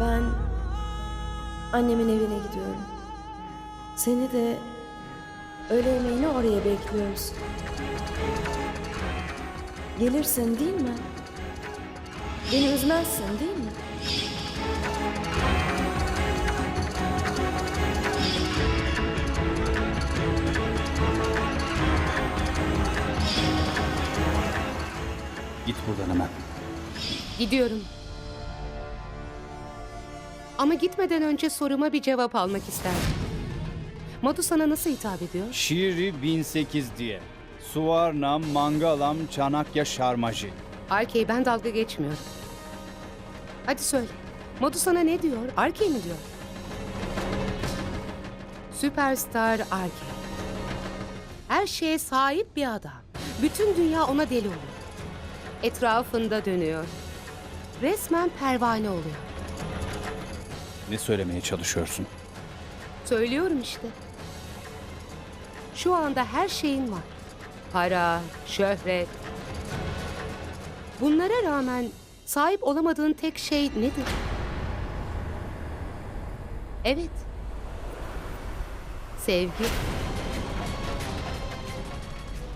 Ben annemin evine gidiyorum. Seni de öğle yemeğini oraya bekliyoruz. Gelirsin değil mi? Beni üzmezsin değil mi? Git buradan hemen. Gidiyorum. Ama gitmeden önce soruma bir cevap almak isterdim. Madu sana nasıl hitap ediyor? Şiri 1008 diye. Suvarnam Mangalam Çanakya Şarmaji. Arkey ben dalga geçmiyorum. Hadi söyle. Madu sana ne diyor? Arkey mi diyor? Süperstar Arkey. Her şeye sahip bir adam. Bütün dünya ona deli oluyor. Etrafında dönüyor. Resmen pervane oluyor. Ne söylemeye çalışıyorsun? Söylüyorum işte. Şu anda her şeyin var. Para, şöhret. Bunlara rağmen sahip olamadığın tek şey nedir? Evet. Sevgi.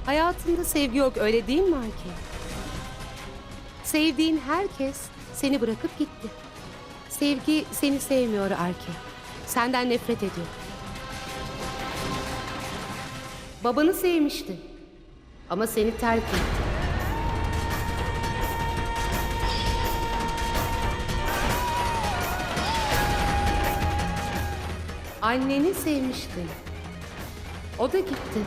Hayatında sevgi yok öyle değil mi Arki? Sevdiğin herkes seni bırakıp gitti. Sevgi seni sevmiyor Arki. Senden nefret ediyor. Babanı sevmişti. Ama seni terk etti. Anneni sevmiştin. O da gitti.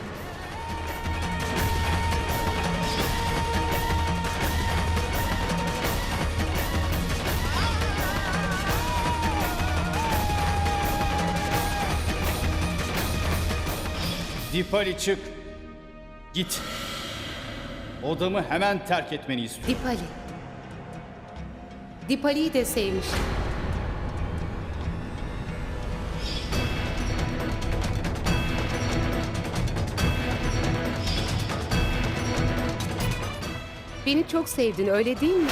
Dipali çık. Git. Odamı hemen terk etmeni istiyorum. Dipali. Dipali'yi de sevmişti. Beni çok sevdin öyle değil mi?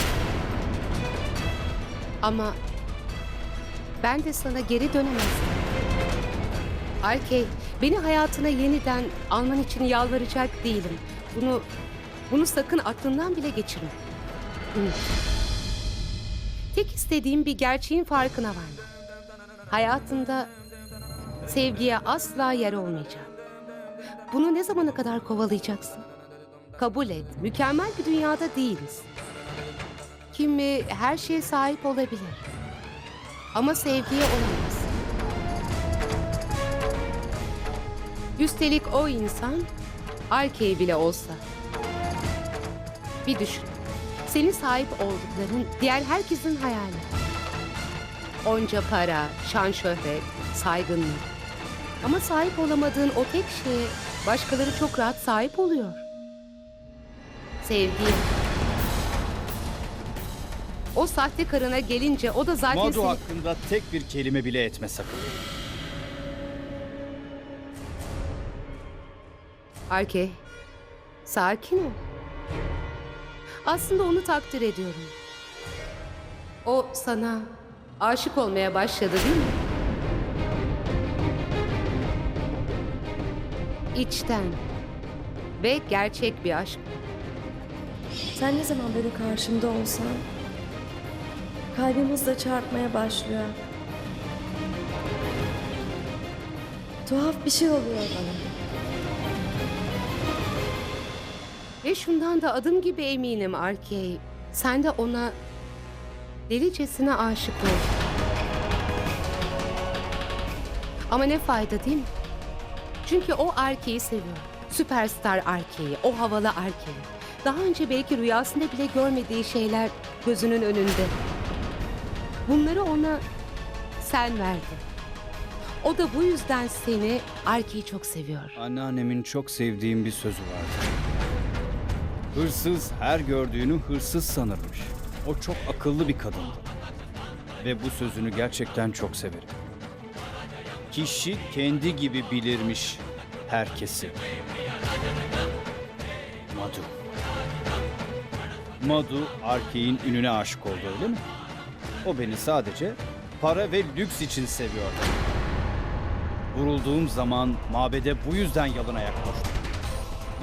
Ama ben de sana geri dönemezdim. Arkey, beni hayatına yeniden alman için yalvaracak değilim. Bunu bunu sakın aklından bile geçirme. Tek istediğim bir gerçeğin farkına varmak. Hayatında sevgiye asla yer olmayacak. Bunu ne zamana kadar kovalayacaksın? Kabul et, mükemmel bir dünyada değiliz. Kimi her şeye sahip olabilir. Ama sevgiye olamaz. Üstelik o insan Arkey bile olsa. Bir düşün. Senin sahip oldukların diğer herkesin hayali. Onca para, şan şöhret, saygınlık. Ama sahip olamadığın o tek şeye başkaları çok rahat sahip oluyor. Sevgi. O sahte karına gelince o da zaten Madu seni... hakkında tek bir kelime bile etme sakın. Arke, sakin ol. Aslında onu takdir ediyorum. O sana aşık olmaya başladı değil mi? İçten ve gerçek bir aşk. Sen ne zaman benim karşımda olsan kalbim hızla çarpmaya başlıyor. Tuhaf bir şey oluyor bana. Ve şundan da adım gibi eminim Arkey. Sen de ona delicesine aşık oldun. Ama ne fayda değil mi? Çünkü o Arkey'i seviyor. Süperstar Arkey'i, o havalı Arkey'i. Daha önce belki rüyasında bile görmediği şeyler gözünün önünde. Bunları ona sen verdin. O da bu yüzden seni, Arkey'i çok seviyor. Anneannemin çok sevdiğim bir sözü vardı. Hırsız her gördüğünü hırsız sanırmış. O çok akıllı bir kadındı. Ve bu sözünü gerçekten çok severim. Kişi kendi gibi bilirmiş herkesi. Madu. Madu Arkey'in ününe aşık oldu öyle mi? O beni sadece para ve lüks için seviyordu. Vurulduğum zaman mabede bu yüzden yalın ayak koştu.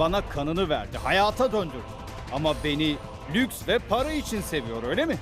Bana kanını verdi, hayata döndürdü. Ama beni lüks ve para için seviyor öyle mi?